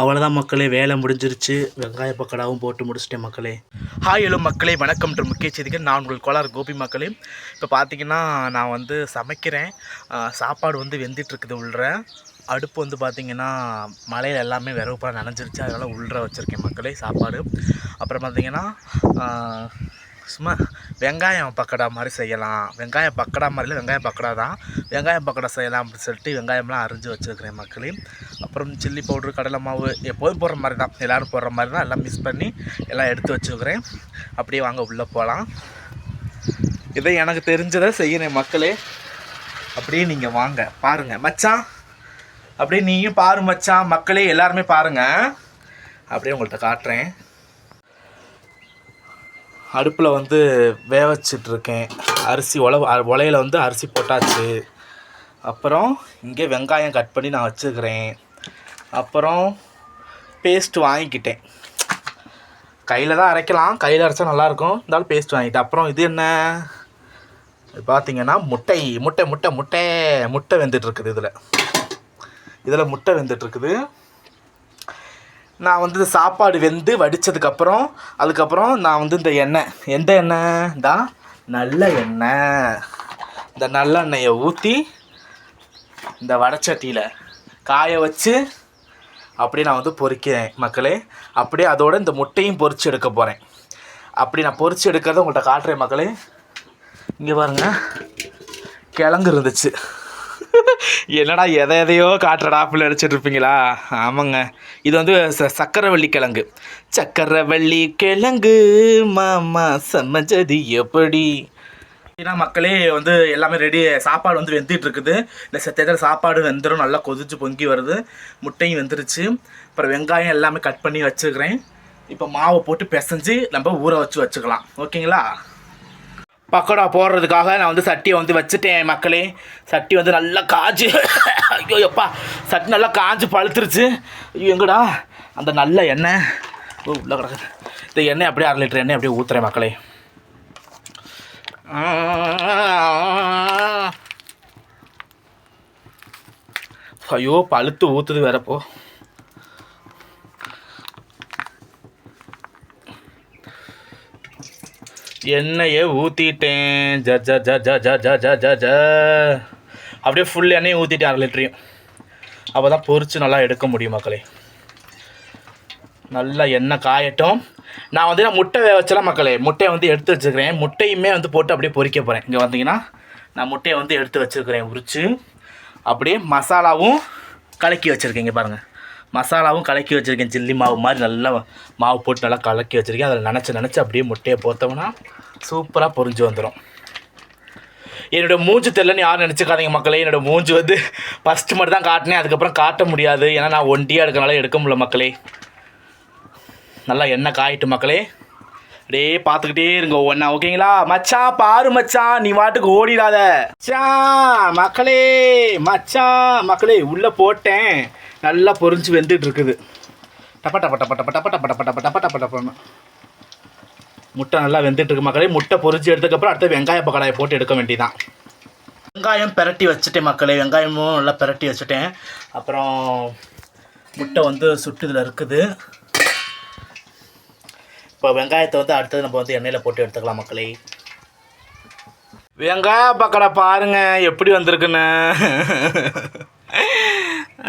அவ்வளோதான் மக்களே வேலை முடிஞ்சிருச்சு. வெங்காய பக்கடாவும் போட்டு முடிச்சிட்டேன் மக்களே. ஹாய் ஹலோ மக்களே. வணக்கம் என்று முக்கிய செய்திகள். நான் உங்கள் கோலார் கோபி மக்களே. இப்போ பார்த்தீங்கன்னா நான் வந்து சமைக்கிறேன். சாப்பாடு வந்து வெந்துட்டுருக்குது உள்ள. அடுப்பு வந்து பார்த்திங்கன்னா மலையில் எல்லாமே விறகு நனைஞ்சிருச்சு. அதனால் உள்ள வச்சுருக்கேன் மக்களே சாப்பாடு. அப்புறம் பார்த்திங்கன்னா சும்மா வெங்காயம் பக்கடா மாதிரி செய்யலாம். வெங்காயம் பக்கடா மாதிரில வெங்காயம் பக்கடா தான். வெங்காயம் பக்கடா செய்யலாம் அப்படின்னு சொல்லிட்டு வெங்காயம்லாம் அரிஞ்சு வச்சுருக்கிறேன் மக்களே. அப்புறம் சில்லி பவுட்ரு கடலை மாவு எப்போதும் போடுற மாதிரி தான். எல்லோரும் போடுற மாதிரி தான். எல்லாம் மிக்ஸ் பண்ணி எல்லாம் எடுத்து வச்சுருக்கிறேன். அப்படியே வாங்க உள்ளே போகலாம் இதை எனக்கு தெரிஞ்சதை செய்கிறேன் மக்களே. அப்படியே நீங்கள் வாங்க பாருங்கள் மச்சான் அப்படியே நீயும் பாரு மச்சான். மக்களே எல்லாருமே பாருங்கள் அப்படியே உங்கள்கிட்ட காட்டுறேன். அடுப்பில் வந்து வேக வச்சிட்ருக்கேன் அரிசி உல உலையில வந்து அரிசி போட்டாச்சு. அப்புறம் இங்கே வெங்காயம் கட் பண்ணி நான் வச்சுக்கிறேன் அப்புறம் பேஸ்ட் வாங்கிக்கிட்டேன். கையில் தான் அரைக்கலாம். கையில் அரைச்சா நல்லாயிருக்கும். இருந்தாலும் பேஸ்ட் வாங்கிட்டேன். அப்புறம் இது என்ன? பார்த்தீங்கன்னா முட்டை முட்டை முட்டை முட்டை முட்டை வெந்துட்டுருக்குது இதில். இதில் முட்டை வெந்துட்டுருக்குது. நான் வந்து சாப்பாடு வெந்து வடித்ததுக்கப்புறம் அதுக்கப்புறம் நான் வந்து இந்த எண்ணெய். எந்த எண்ணெய்? தான் நல்ல எண்ணெய். இந்த நல்லெண்ணெயை ஊற்றி இந்த வடச்சட்டியில் காய வச்சு அப்படியே நான் வந்து பொறிக்கிறேன் மக்களே. அப்படியே அதோட இந்த முட்டையும் பொறிச்சு எடுக்க போகிறேன் அப்படி நான் பொறிச்சு எடுக்கிறத உங்கள்கிட்ட காட்டுறேன் மக்களே. இங்கே பாருங்கள் கிழங்கு இருந்துச்சு. என்னடா எதை எதையோ காட்டுறடா அப்படி அடிச்சிட்டு இருப்பீங்களா? ஆமாங்க. இது வந்து ச சக்கரவள்ளி கிழங்கு. சக்கரவள்ளி கிழங்கு மாமா சமைச்சது எப்படி? ஏன்னா மக்களே வந்து எல்லாமே ரெடி சாப்பாடு வந்து வெந்துட்டு இருக்குது. இந்த செத்தத்தில் சாப்பாடு வெந்துடும் நல்லா கொதிச்சு பொங்கி வருது. முட்டையும் வெந்துருச்சு. அப்புறம் வெங்காயம் எல்லாமே கட் பண்ணி வச்சுக்கிறேன். இப்போ மாவை போட்டு பிசைஞ்சு நம்ம ஊற வச்சு வச்சுக்கலாம். ஓகேங்களா? பக்கோடா போடுறதுக்காக நான் வந்து சட்டியை வந்து வச்சுட்டேன் மக்களே. சட்டி வந்து நல்லா காஞ்சு. ஐயோ எப்பா. சட்டி நல்லா காஞ்சு பழுத்துருச்சு. ஐயோ எங்கடா? அந்த நல்ல எண்ணெய். ஓ உள்ள கிடக்குது. இந்த எண்ணெய் அப்படியே அரை லிட்டர் எண்ணெய் அப்படியே ஊற்றுறேன் மக்களே. ஐயோ பழுத்து ஊற்றுது வேறப்போ எண்ணெயை ஊற்றிட்டேன் ஜ ஜ ஜ ஜ ஜ ஜ ஜ ஜ ஜ. அப்படியே ஃபுல் எண்ணெயை ஊற்றிட்டேன் அரை லிட்டரையும். அப்போ தான் பொரிச்சு நல்லா எடுக்க முடியும் மக்களே. நல்லா எண்ணெய் காயட்டும். நான் வந்து நான் முட்டை வேக வச்சலாம் மக்களே முட்டையை வந்து எடுத்து வச்சுருக்கிறேன். முட்டையுமே வந்து போட்டு அப்படியே பொறிக்க போகிறேன் இங்கே வந்தீங்கன்னா நான் முட்டையை வந்து எடுத்து வச்சுருக்கிறேன் உரிச்சு. அப்படியே மசாலாவும் கலக்கி வச்சுருக்கேன் இங்கே பாருங்கள் மசாலாவும் கலக்கி வச்சுருக்கேன் சில்லி மாவு மாதிரி நல்லா மாவு போட்டு நல்லா கலக்கி வச்சுருக்கேன். அதில் நினச்சி நினச்சி அப்படியே முட்டையை போத்தோம்னா சூப்பராக பொறிஞ்சு வந்துடும் என்னோடய மூஞ்சி தெரிலன்னு யாரும் நினச்சிக்காதீங்க மக்களே. என்னோடய மூஞ்சி வந்து ஃபஸ்ட்டு மட்டும் தான் காட்டினேன் அதுக்கப்புறம் காட்ட முடியாது. ஏன்னா நான் ஒண்டியாக எடுக்கனால எடுக்க முடியல மக்களே. நல்லா எண்ணெய் காயிட்டு மக்களே. அப்படியே பார்த்துக்கிட்டே இருங்க ஒன்றா ஓகேங்களா? மச்சான் பாரு மச்சான் நீ வாட்டுக்கு ஓடிடாத. மச்சான் மக்களே மச்சான் மக்களே உள்ளே போட்டேன். நல்லா பொரிஞ்சு வெந்துட்டு இருக்குது டப்ப டப்ப டப்ப டப்ப டப்ப டப்ப டப்ப டப்ப டப்ப டப்ப முட்டை நல்லா வெந்துட்டு இருக்கு மக்களே முட்டை பொறிச்சு எடுத்ததுக்கப்புறம் அடுத்து வெங்காய பக்கடாயை போட்டு எடுக்க வேண்டியதான் வெங்காயம் பெரட்டி வச்சுட்டேன் மக்களே வெங்காயமும் நல்லா பிரட்டி வச்சுட்டேன் அப்புறம் முட்டை வந்து சுட்டு இதில் இருக்குது இப்போ வெங்காயத்தை வந்து அடுத்தது நம்ம வந்து எண்ணெயில் போட்டு எடுத்துக்கலாம் மக்களே வெங்காய பக்கடா பாருங்கள் எப்படி வந்திருக்குன்னு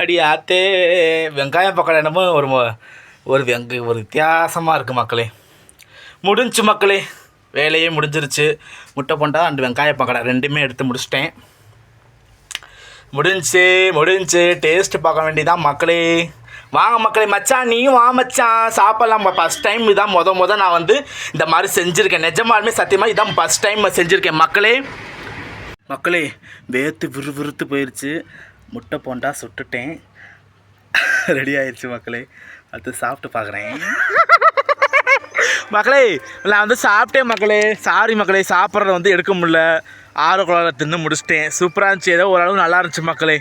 அடி ஆத்தே. வெங்காயம் பக்கடா என்னமோ ஒரு ஒரு வெங்க ஒரு வித்தியாசமாக இருக்குது மக்களே. முடிஞ்சு மக்களே வேலையே முடிஞ்சிருச்சு. முட்டை போண்டா அண்டு வெங்காய பக்கடா ரெண்டுமே எடுத்து முடிச்சிட்டேன். முடிஞ்சு முடிஞ்சு டேஸ்ட்டு பார்க்க வேண்டியதான் மக்களே. வாங்க மக்களே மச்சான் நீயும் வா மச்சான். சாப்பிட்லாம். ஃபஸ்ட் டைம் இதான். முத முத நான் வந்து இந்த மாதிரி செஞ்சுருக்கேன். நிஜமாலுமே சத்தியமாக இதான் ஃபஸ்ட் டைம் செஞ்சுருக்கேன் மக்களே. மக்களே வேர்த்து விறு விறுத்து போயிடுச்சு முட்டை போண்டா சுட்டுட்டேன். ரெடி ஆயிடுச்சு மக்களே. அடுத்து சாப்பிட்டு பார்க்குறேன். மக்களே நான் வந்து சாப்பிட்டேன் மக்களே. சாரி மக்களே சாப்பிட்றத வந்து எடுக்க முடில ஆறு குழந்தை தின்னு முடிச்சிட்டேன். சூப்பராக இருந்துச்சு. ஏதோ ஓரளவு நல்லா இருந்துச்சு மக்களே.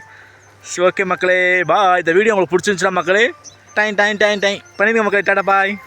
ஓகே மக்களே பா இந்த வீடியோ உங்களுக்கு பிடிச்சிருந்துச்சுன்னா மக்களே டைம் டைம் டைம் டைம். பண்ணிடுங்க மக்களே. டாடா பாய்